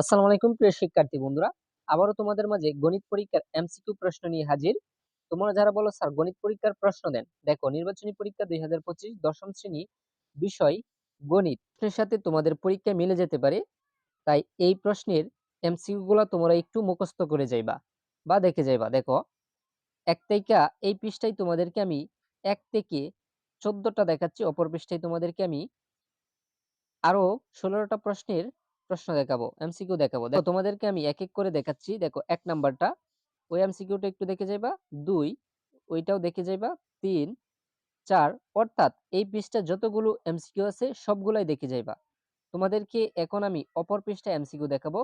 আসসালামু আলাইকুম, প্রিয় শিক্ষার্থী বন্ধুরা। আবারও তোমাদের মাঝে গণিত পরীক্ষার এমসিকিউ প্রশ্ন নিয়ে হাজির। তোমরা যারা বলো, স্যার, গণিত পরীক্ষার প্রশ্ন দেন। দেখো, নির্বাচনী পরীক্ষা দুই হাজার পঁচিশ দশম শ্রেণি বিষয় গণিত। প্রশ্নের সাথে তোমাদের পরীক্ষা মিলে যেতে পারে। তাই এই প্রশ্নের এমসিকিউ গুলা তোমরা একটু মুখস্থ করে যাইবা বা দেখে যাইবা। দেখো, এক থেকে এই পৃষ্ঠায় তোমাদেরকে আমি এক থেকে চোদ্দটা দেখাচ্ছি। অপর পৃষ্ঠায় তোমাদেরকে আমি আরও ষোলোটা প্রশ্নের প্রশ্ন দেখাবো, এমসিকিউ দেখাবো। দেখো, তোমাদেরকে আমি এক এক করে দেখাচ্ছি। দেখো, এক নাম্বারটা, ওই এমসিকিউটা একটু দেখে যাইবা। দুই, ওইটাও দেখে যাইবা। তিন, চার, অর্থাৎ এই পৃষ্ঠা যতগুলো এমসিকিউ আছে, সবগুলাই দেখে যাইবা। তোমাদেরকে এখন আমি অপর পৃষ্ঠা এমসিকিউ দেখাবো।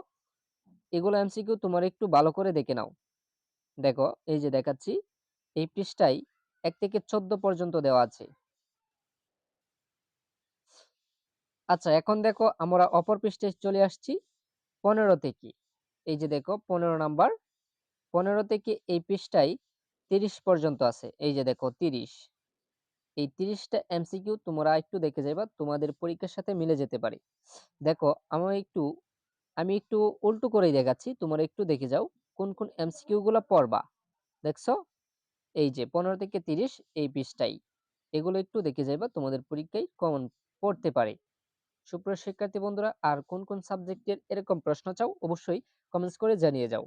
এগুলো এমসিকিউ তোমার একটু ভালো করে দেখে নাও। দেখো, এই যে দেখাচ্ছি, এই পৃষ্ঠায় এক থেকে চোদ্দ পর্যন্ত দেওয়া আছে। আচ্ছা এখন দেখো আমরা অপর পৃষ্ঠে চলে আসছি পনেরো থেকে। এই যে দেখো পনেরো নাম্বার, পনেরো থেকে এই পৃষ্ঠায় তিরিশ পর্যন্ত আছে। এই যে দেখো তিরিশ। এই তিরিশটা এমসিকিউ তোমরা একটু দেখে যাইবা, তোমাদের পরীক্ষার সাথে মিলে যেতে পারে। দেখো আমি একটু আমি একটু উল্টো করেই দেখাচ্ছি, তোমরা একটু দেখে যাও কোন কোন এমসিকিউ গুলা পড়বা। দেখছ? এই যে পনেরো থেকে তিরিশ এই পৃষ্ঠাই এগুলো একটু দেখে যাইবা, তোমাদের পরীক্ষায় কমন পড়তে পারে। সুপ্রিয় শিক্ষার্থী বন্ধুরা, আর কোন কোন সাবজেক্টের এরকম প্রশ্ন চাও, অবশ্যই কমেন্টস করে জানিয়ে যাও।